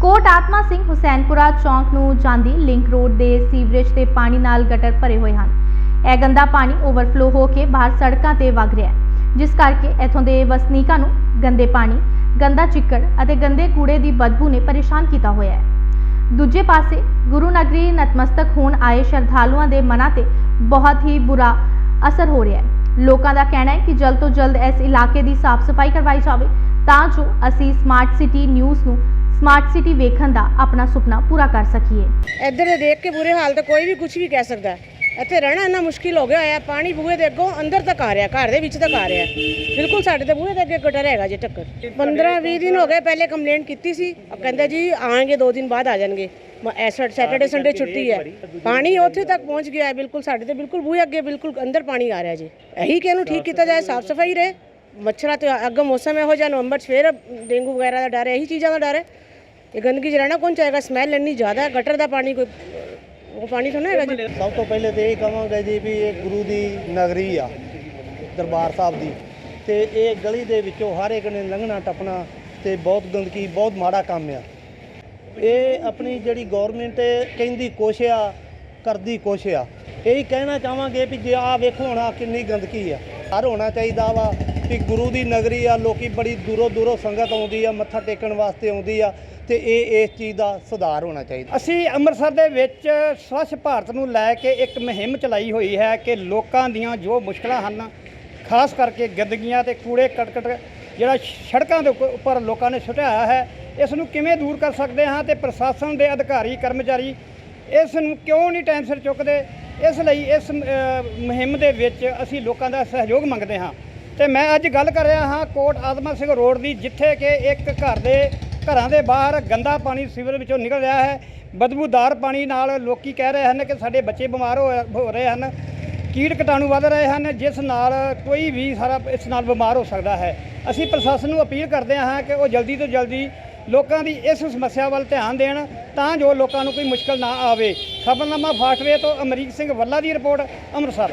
ਕੋਟ ਆਤਮਾ ਸਿੰਘ ਹੁਸੈਨਪੁਰਾ ਚੌਂਕ ਨੂੰ ਜਾਂਦੀ ਲਿੰਕ ਰੋਡ ਦੇ ਸੀਵਰੇਜ ਤੇ ਪਾਣੀ ਨਾਲ ਗਟਰ ਭਰੇ ਹੋਏ ਹਨ। ਇਹ ਗੰਦਾ ਪਾਣੀ ਓਵਰਫਲੋ ਹੋ ਕੇ ਬਾਹਰ ਸੜਕਾਂ ਤੇ ਵਗ ਰਿਹਾ ਹੈ, ਜਿਸ ਕਰਕੇ ਇਥੋਂ ਦੇ ਵਸਨੀਕਾਂ ਨੂੰ ਗੰਦੇ ਪਾਣੀ, ਗੰਦਾ ਚਿੱਕੜ ਅਤੇ ਗੰਦੇ ਕੂੜੇ ਦੀ ਬਦਬੂ ਨੇ ਪਰੇਸ਼ਾਨ ਕੀਤਾ ਹੋਇਆ ਹੈ। ਦੂਜੇ ਪਾਸੇ ਗੁਰੂ ਨਗਰੀ ਨਤਮਸਤਕ ਹੋਣ ਆਏ ਸ਼ਰਧਾਲੂਆਂ ਦੇ ਮਨਾਂ ਤੇ ਬਹੁਤ ਹੀ ਬੁਰਾ ਅਸਰ ਹੋ ਰਿਹਾ ਹੈ। ਲੋਕਾਂ ਦਾ ਕਹਿਣਾ ਹੈ ਕਿ ਜਲਦ ਤੋਂ ਜਲਦ ਇਸ ਇਲਾਕੇ ਦੀ ਸਾਫ਼ ਸਫ਼ਾਈ ਕਰਵਾਈ ਜਾਵੇ, ਤਾਂ ਜੋ ਅਸੀਂ ਸਮਾਰਟ ਸਿਟੀ ਨਿਊਜ਼ ਨੂੰ ਸਮਾਰਟ ਸਿਟੀ ਵੇਖਣ ਦਾ ਆਪਣਾ ਸੁਪਨਾ ਪੂਰਾ ਕਰ ਸਕੀਏ। ਇੱਧਰ ਦੇ ਦੇਖ ਕੇ ਬੁਰੇ ਹਾਲ ਤਾਂ ਕੋਈ ਵੀ ਕੁਝ ਵੀ ਕਹਿ ਸਕਦਾ ਹੈ। ਇੱਥੇ ਰਹਿਣਾ ਇੰਨਾ ਮੁਸ਼ਕਿਲ ਹੋ ਗਿਆ ਹੋਇਆ ਹੈ। ਪਾਣੀ ਬੂਹੇ ਦੇ ਅੱਗੋਂ ਅੰਦਰ ਤੱਕ ਆ ਰਿਹਾ, ਘਰ ਦੇ ਵਿੱਚ ਤੱਕ ਆ ਰਿਹਾ ਬਿਲਕੁਲ ਸਾਡੇ ਤੇ ਬੂਹੇ ਦੇ ਅੱਗੇ ਗਟਰ ਹੈਗਾ ਜੇ ਟੱਕਰ। 15 20 ਦਿਨ ਹੋ ਗਏ ਪਹਿਲੇ ਕੰਪਲੇਂਟ ਕੀਤੀ ਸੀ ਅਬ ਕਹਿੰਦੇ ਜੀ ਆਣਗੇ 2 ਦਿਨ ਬਾਅਦ ਆ ਜਾਣਗੇ। ਸੈਟਰਡੇ ਸੰਡੇ ਛੁੱਟੀ ਹੈ। ਪਾਣੀ ਉੱਥੇ ਤੱਕ ਪਹੁੰਚ ਗਿਆ ਹੈ, ਬਿਲਕੁਲ ਸਾਡੇ ਤੇ ਬਿਲਕੁਲ ਬੂਹੇ ਅੱਗੇ ਬਿਲਕੁਲ ਅੰਦਰ ਪਾਣੀ ਆ ਰਿਹਾ ਜੀ। ਇਹੀ ਕਿ ਇਹਨੂੰ ਠੀਕ ਕੀਤਾ ਜਾਏ, ਸਾਫ਼ ਸਫ਼ਾਈ ਰਹੇ। ਮੱਛਰਾਂ ਤੇ ਅੱਗੇ ਮੌਸਮ ਇਹੋ ਜਿਹਾ ਨਵੰਬਰ 'ਚ ਫਿਰ ਡੇਂਗੂ ਵਗੈਰਾ ਦਾ ਡਰ ਹੈ, ਇਹੀ ਚੀਜ਼ਾਂ ਦਾ ਡਰ ਹੈ। ਇਹ ਗੰਦਗੀ 'ਚ ਰਹਿਣਾ ਕੌਣ ਚਾਹੇਗਾ? ਸਮੈਲ ਇੰਨੀ ਜ਼ਿਆਦਾ ਹੈ ਗਟਰ ਦਾ ਪਾਣੀ ਕੋਈ ਉਹ ਪਾਣੀ ਤਾਂ ਹੈਗਾ ਜੀ? ਸਭ ਤੋਂ ਪਹਿਲੇ ਤੇ ਇਹ ਕਹਾਂਗੇ ਜੀ ਵੀ ਇਹ ਗੁਰੂ ਦੀ ਨਗਰੀ ਆ, ਦਰਬਾਰ ਸਾਹਿਬ ਦੀ। ਤੇ ਇਹ ਗਲੀ ਦੇ ਵਿੱਚੋਂ ਹਰ ਇੱਕ ਨੇ ਲੰਘਣਾ, ਟੱਪਣਾ ਤੇ ਬਹੁਤ ਗੰਦਗੀ, ਬਹੁਤ ਮਾੜਾ ਕੰਮ ਆ। ਇਹ ਆਪਣੀ ਜਿਹੜੀ ਗਵਰਨਮੈਂਟ ਕਹਿੰਦੀ ਕੁਛ ਆ, ਕਰਦੀ ਕੁਛ ਆ। ਇਹੀ ਕਹਿਣਾ ਚਾਹਾਂਗੇ ਵੀ ਜੇ ਆ ਵੇਖੋ ਹੁਣ, ਆਹ ਕਿੰਨੀ ਗੰਦਗੀ ਆ। ਹਰ ਹੋਣਾ ਚਾਹੀਦਾ ਵਾ ਵੀ ਗੁਰੂ ਦੀ ਨਗਰੀ ਆ, ਲੋਕੀ ਬੜੀ ਦੂਰੋਂ ਦੂਰੋਂ ਸੰਗਤ ਆਉਂਦੀ ਆ, ਮੱਥਾ ਟੇਕਣ ਵਾਸਤੇ ਆਉਂਦੀ ਆ। ਤੇ ਇਹ ਇਸ ਚੀਜ਼ ਦਾ ਸੁਧਾਰ ਹੋਣਾ ਚਾਹੀਦਾ। ਅਸੀਂ ਅੰਮ੍ਰਿਤਸਰ ਦੇ ਵਿੱਚ ਸਵੱਛ ਭਾਰਤ ਨੂੰ ਲੈ ਕੇ ਇੱਕ ਮੁਹਿੰਮ ਚਲਾਈ ਹੋਈ ਹੈ ਕਿ ਲੋਕਾਂ ਦੀਆਂ ਜੋ ਮੁਸ਼ਕਲਾਂ ਹਨ, ਖਾਸ ਕਰਕੇ ਗੰਦਗੀਆਂ ਤੇ ਕੂੜੇ ਕਰਕਟ ਜਿਹੜਾ ਸੜਕਾਂ ਦੇ ਉੱਪ- ਉੱਪਰ ਲੋਕਾਂ ਨੇ ਸੁੱਟਿਆ ਹੈ, ਇਸ ਨੂੰ ਕਿਵੇਂ ਦੂਰ ਕਰ ਸਕਦੇ ਹਾਂ ਤੇ ਪ੍ਰਸ਼ਾਸਨ ਦੇ ਅਧਿਕਾਰੀ, ਕਰਮਚਾਰੀ ਇਸ ਨੂੰ ਕਿਉਂ ਨਹੀਂ ਟਾਈਮ ਸਿਰ ਚੁੱਕਦੇ? ਇਸ ਲਈ ਇਸ ਮੁਹਿੰਮ ਦੇ ਵਿੱਚ ਅਸੀਂ ਲੋਕਾਂ ਦਾ ਸਹਿਯੋਗ ਮੰਗਦੇ ਹਾਂ। ਤੇ ਮੈਂ ਅੱਜ ਗੱਲ ਕਰ ਰਿਹਾ ਹਾਂ ਕੋਟ ਆਦਮਾ ਸਿੰਘ ਰੋਡ ਦੀ, ਜਿੱਥੇ ਕਿ ਇੱਕ ਘਰ ਦੇ ਘਰਾਂ ਦੇ ਬਾਹਰ ਗੰਦਾ ਪਾਣੀ ਸੀਵਰ ਵਿੱਚੋਂ ਨਿਕਲ ਰਿਹਾ ਹੈ। ਬਦਬੂਦਾਰ ਪਾਣੀ ਨਾਲ ਲੋਕੀ ਕਹਿ ਰਹੇ ਹਨ ਕਿ ਸਾਡੇ ਬੱਚੇ ਬਿਮਾਰ ਹੋ ਹੋ ਰਹੇ ਹਨ। ਕੀੜ ਕਟਾਣੂ ਵੱਧ ਰਹੇ ਹਨ, ਜਿਸ ਨਾਲ ਕੋਈ ਵੀ ਸਾਰਾ ਇਸ ਨਾਲ ਬਿਮਾਰ ਹੋ ਸਕਦਾ ਹੈ। ਅਸੀਂ ਪ੍ਰਸ਼ਾਸਨ ਨੂੰ ਅਪੀਲ ਕਰਦੇ ਹਾਂ ਕਿ ਉਹ ਜਲਦੀ ਤੋਂ ਜਲਦੀ ਲੋਕਾਂ ਦੀ ਇਸ ਸਮੱਸਿਆ ਵੱਲ ਧਿਆਨ ਦੇਣ, ਤਾਂ ਜੋ ਲੋਕਾਂ ਨੂੰ ਕੋਈ ਮੁਸ਼ਕਲ ਨਾ ਆਵੇ। ਖਬਰਨਾਮਾ ਫਾਸਟਵੇ ਤੋਂ ਅਮਰੀਕ ਸਿੰਘ ਵੱਲਾ ਦੀ ਰਿਪੋਰਟ, ਅੰਮ੍ਰਿਤਸਰ।